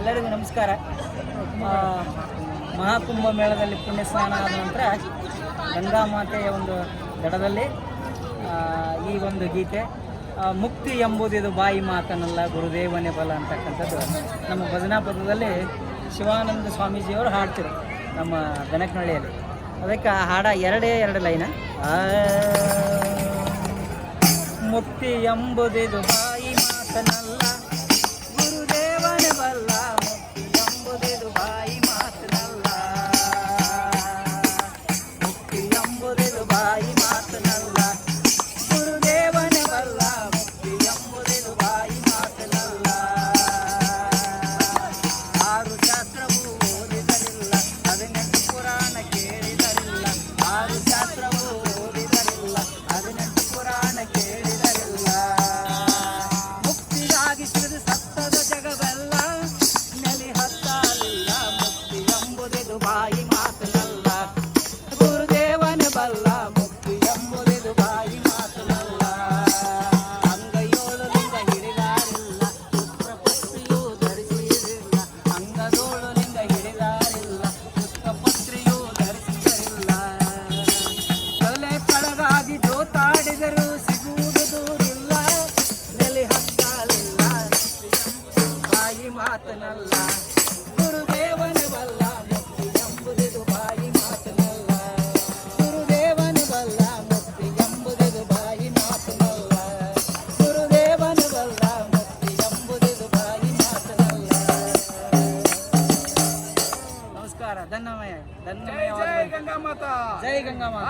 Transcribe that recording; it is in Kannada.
ಎಲ್ಲರಿಗೂ ನಮಸ್ಕಾರ. ಮಹಾಕುಂಭ ಮೇಳದಲ್ಲಿ ಪುಣ್ಯ ಸ್ನಾನ ಆದ ನಂತರ ಗಂಗಾ ಮಾತೆಯ ಒಂದು ದಡದಲ್ಲಿ ಈ ಒಂದು ಗೀತೆ ಮುಕ್ತಿ ಮುಕ್ತಿ ಇದು ಬಾಯಿ ಮಾತನಲ್ಲ, ಗುರುದೇವನೇ ಬಲ ಅಂತಕ್ಕಂಥದ್ದು. ನಮ್ಮ ಭಜನಾ ಪದದಲ್ಲಿ ಶಿವಾನಂದ ಸ್ವಾಮೀಜಿಯವರು ಹಾಡ್ತಿರು ನಮ್ಮ ಬೆನಕನಹಳ್ಳಿಯಲ್ಲಿ. ಅದಕ್ಕೆ ಆ ಹಾಡ ಎರಡೇ ಎರಡು ಲೈನ. ಮುಕ್ತಿ ಎಂಬುದಿದು ಬಾಯಿ ಎಂಬುದಿದು ಬಾಯಿ ಮಾತನಲ್ಲ. ಗುರುದೇವನ ಬಲ್ಲ, ಮುಕ್ತಿ ಎಂಬುದಿದು ಬಾಯಿ ಮಾತನಲ್ಲ. ಅಂಗೈಯೋಳು ಹಿಡಿದಾರಿಲ್ಲ ಪುತ್ರ ಪುತ್ರಿಯೂ ಧರಿಸಿರಿಲ್ಲ ಅಂಗದೋಳು ಹಿಡಿದಾರಿಲ್ಲ ಪುತ್ರ ಪುತ್ರಿಯೂ ಧರಿಸಿದರಿಲ್ಲ ತಲೆ ಕಳಗಾಗಿ ಜೋತಾಡಿದರು ಸಿಗುವುದು ದೂರಿಲ್ಲ. ನೆಲೆ ಹತ್ತಲಿಲ್ಲ ಬಾಯಿ ಮಾತನಲ್ಲ. ధన్యమే ధన్యమే జై గంగామాత. జై గంగామాత.